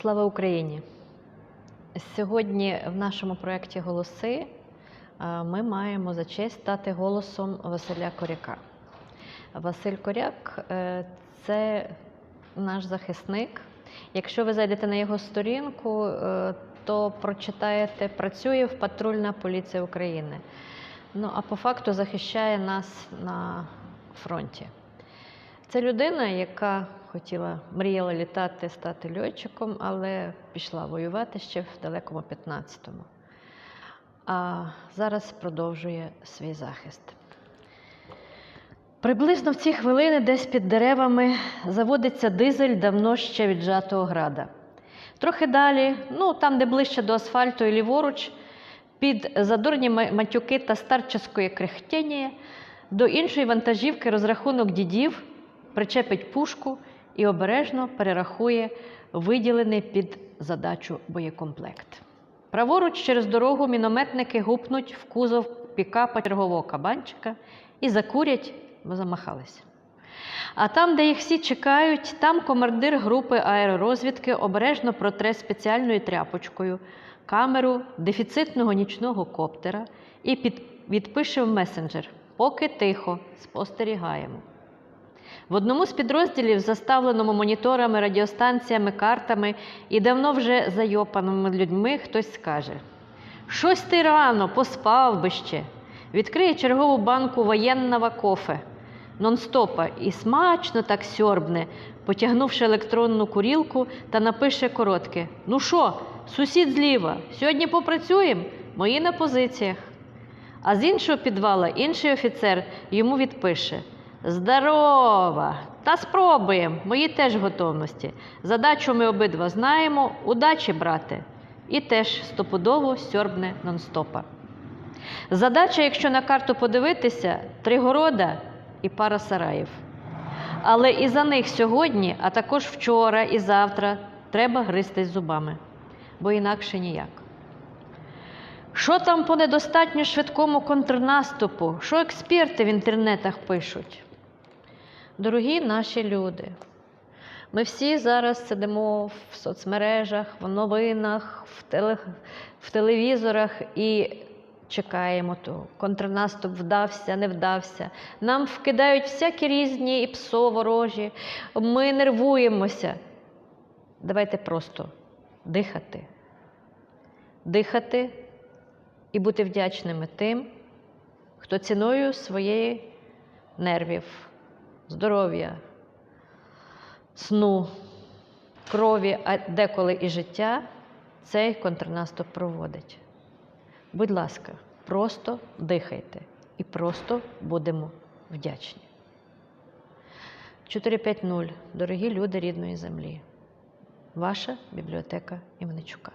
Слава Україні! Сьогодні в нашому проєкті Голоси е, ми маємо за честь стати голосом Василя Коряка. Василь Коряк е, це наш захисник. Якщо ви зайдете на його сторінку, е, то прочитаєте Працює в патрульна поліція України. Ну а по факту захищає нас на фронті. Це людина, яка хотіла, мріяла літати, стати льотчиком, але пішла воювати ще в далекому 15-му. А зараз продовжує свій захист. Приблизно в ці хвилини десь під деревами заводиться дизель давно ще віджатого града. Трохи далі, ну там, де ближче до асфальту і ліворуч, під задорні матюки та старческої крехтіння, до іншої вантажівки розрахунок дідів причепить пушку і обережно перерахує виділений під задачу боєкомплект. Праворуч через дорогу мінометники гупнуть в кузов пікапа чергового кабанчика і закурять, бо замахалися. А там, де їх всі чекають, там командир групи аеророзвідки обережно протре спеціальною тряпочкою камеру дефіцитного нічного коптера і під, відпише в месенджер. Поки тихо, спостерігаємо. В одному з підрозділів, заставленому моніторами, радіостанціями, картами і давно вже зайопаними людьми, хтось скаже: Щось ти рано, поспав би ще. Відкриє чергову банку воєнного кофе, нон-стопа і смачно так сьорбне, потягнувши електронну курілку та напише коротке: Ну що, сусід зліва, сьогодні попрацюємо? Мої на позиціях. А з іншого підвала інший офіцер йому відпише: Здорова! Та спробуємо, мої теж готовності. Задачу ми обидва знаємо. Удачі, брате! І теж стопудово сьорбне нон-стопа. Задача, якщо на карту подивитися, три города і пара сараїв. Але і за них сьогодні, а також вчора і завтра, треба гристись зубами, бо інакше ніяк. Що там по недостатньо швидкому контрнаступу? Що експерти в інтернетах пишуть? Дорогі наші люди, ми всі зараз сидимо в соцмережах, в новинах, в, теле, в телевізорах і чекаємо того. Контрнаступ вдався, не вдався. Нам вкидають всякі різні і псо ворожі. Ми нервуємося. Давайте просто дихати. Дихати і бути вдячними тим, хто ціною своєї нервів, здоров'я, сну, крові, а деколи і життя цей контрнаступ проводить. Будь ласка, просто дихайте і просто будемо вдячні. 450. Дорогі люди рідної землі. Ваша бібліотека Іваничука.